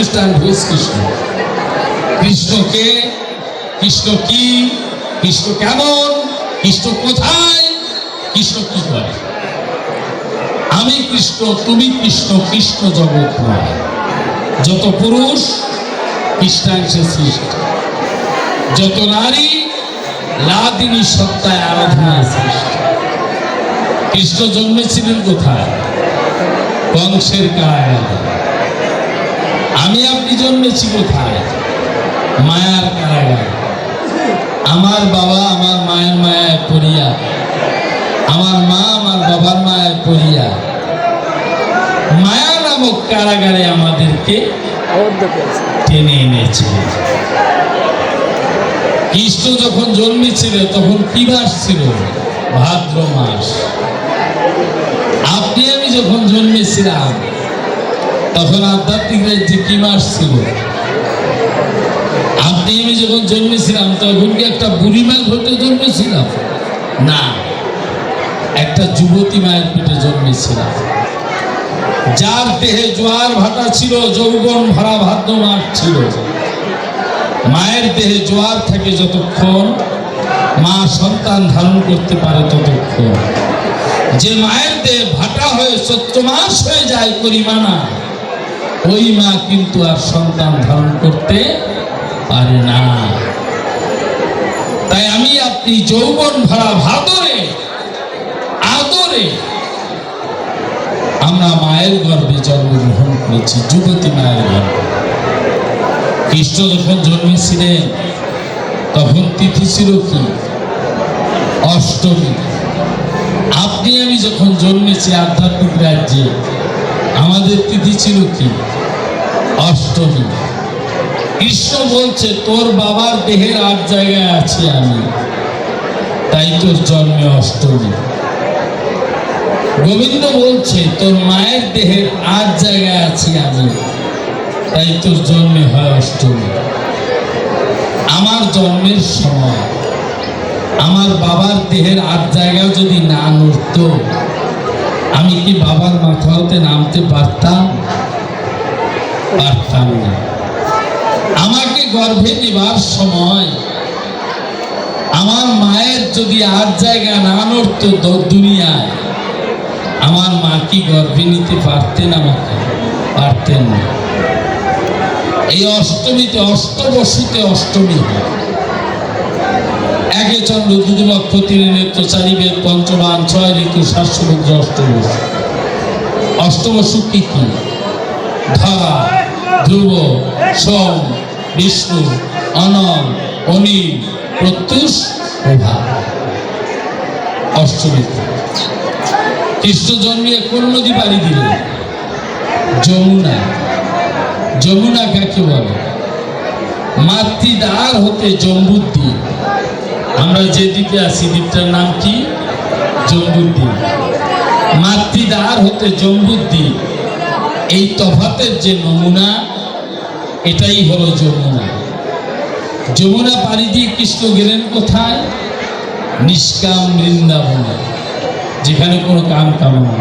খ্রিস্টান ভেস কৃষ্ণ। কৃষ্ণকে, কৃষ্ণ কি? কৃষ্ণ কেমন? কৃষ্ণ কোথায়? কৃষ্ণ কি করে? আমি কৃষ্ণ, তুমি কৃষ্ণ কৃষ্ণ জগৎ নয়। যত পুরুষ খ্রিস্টাংশে সৃষ্টি। যত নারী, লাদিনী সত্তায় আরাধনায় সৃষ্টি। কৃষ্ণ জন্মেছিলেন কোথায়? কংসের কারাগারে আমি আপনি জন্মেছি কোথায়? মায়ার কারাগারে। আমার বাবা আমার মায়ের মায়ায় পড়িয়া আমার মা আমার বাবার মায়ায় পড়িয়া মায়া নামক কারাগারে আমাদেরকে টেনে এনেছে। কৃষ্ণ যখন জন্মেছিল তখন কি মাস ছিল ভাদ্র মাস। আপনি আমি যখন জন্মেছিলাম তখন আধ্যাত্মিক রাজ্যে কি মাস ছিল? আপনি আমি যখন জন্মেছিলাম, তখন কি একটা বুড়ি মায়ের ঘটে জন্মেছিলাম? না। একটা যুবতী মায়ের পেটে জন্মেছিলাম। যার দেহে জোয়ার ভাটা ছিল, যৌবন ভরা ভাদ্র মাস ছিল। মায়ের দেহে জোয়ার থাকে যতক্ষণ মা সন্তান ধারণ করতে পারে ততক্ষণ। যে মায়ের দেহে ভাটা হয়ে চৈত্র মাস হয়ে যায় করিমানা। ওই মা কিন্তু আর সন্তান ধারণ করতে পারে না। তাই আমি আপনি যৌবন ভরা ভাদরে, আদরে আমরা মায়ের গর্ভে জন্মগ্রহণ করেছি, যুবতী মায়ের গর্ভে। কৃষ্ণ যখন জন্মেছিলেন, তখন তিথি ছিল কি? অষ্টমী। আপনি আমি যখন জন্মেছি আধ্যাত্মিক রাজ্যে আমাদের তিথি ছিল কি? অষ্টমী। কৃষ্ণ বলছে, তোর বাবার দেহের আট জায়গায় আছি আমি। তাই তোর জন্মে অষ্টমী। গোবিন্দ বলছে, তোর মায়ের দেহের আট জায়গায় আছি আমি। তাই তোর জন্মে হয় অষ্টমী। আমার জন্মের সময় আমার বাবার দেহের আট জায়গায় যদি না নড়ত আমি কি বাবার মাথা হতে নামতে পারতাম? পারতাম না। আমাকে গর্ভে নেবার সময় আমার মায়ের যদি আর জায়গা না নড়তো দুনিয়ায়, আমার মা কি গর্ভে নিতে পারতেন আমাকে? পারতেন না। এই অষ্টমীতে অষ্টবসুতে অষ্টমী চন্দ্র দুদুলক্ষ তিন নেত্র চারি বেদ পঞ্চবান ছয় ঋতু শাসমুদ্র অষ্টবসু অষ্টবসু কি কি ধরা, ধ্রুব, সোম, বিষ্ণু, অনল, অনিল, প্রত্যুষ, প্রভা। অষ্টমীতে কৃষ্ণ জন্মিয়ে কোন নদী পাড়ি দিলেন যমুনা। যমুনা কাকে বলে? মাতৃদ্বার হতে জম্বুদ্বীপ আমরা যে দ্বীপে আছি, দ্বীপটার নাম কি? জম্বুদ্বীপ। মাতৃদার হতে জম্বুদ্বীপ। এই তফাতের যে নমুনা, এটাই হলো যমুনা। যমুনা পাড়ি দিয়ে কৃষ্ণ গেলেন কোথায়? নিষ্কাম বৃন্দাবনে, যেখানে কোনো কাম কামনা।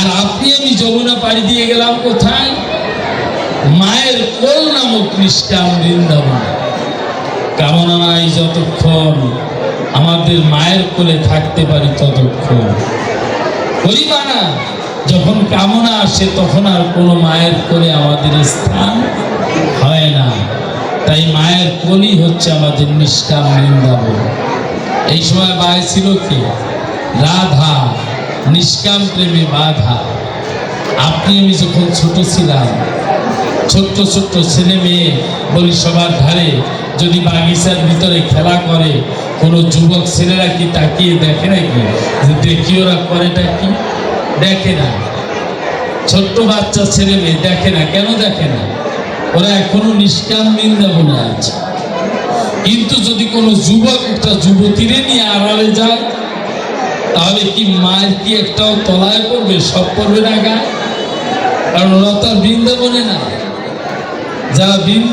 আর আপনি, আমি যমুনা পাড়ি দিয়ে গেলাম কোথায়? মায়ের কোল নামক নিষ্কাম বৃন্দাবন। কামনা নাই যতক্ষণ আমাদের মায়ের কোলে থাকতে পারি ততক্ষণ। করিবা না, যখন কামনা আসে তখন আর কোনো মায়ের কোলে আমাদের স্থান হয় না। তাই মায়ের কোলই হচ্ছে আমাদের নিষ্কাম বৃন্দাবন। এই সময় মায় ছিল কি? রাধা, নিষ্কাম প্রেমে বাধা। আপনি আমি যখন ছোট ছিলাম, ছোট্ট ছোট্ট ছেলে মেয়ে বলি সবার ধারে যদি বাগিচার ভিতরে খেলা করে, কোনো যুবক ছেলেরা কি তাকিয়ে দেখে নাকি? যে দেখি ওরা করেটা কি? দেখে না। ছোট্ট বাচ্চা ছেলে মেয়ে দেখে না, কেন দেখে না? ওরা এখনও নিষ্কাম বৃন্দাবনে আছে কিন্তু যদি কোনো যুবক একটা যুবতীরে নিয়ে আড়ালে যায়, তাহলে কি মায়ের কি একটাও তলায় পড়বে, সব পড়বে না গায়ে কারণ ওরা তো আর বৃন্দাবনে না। যারা বৃন্দা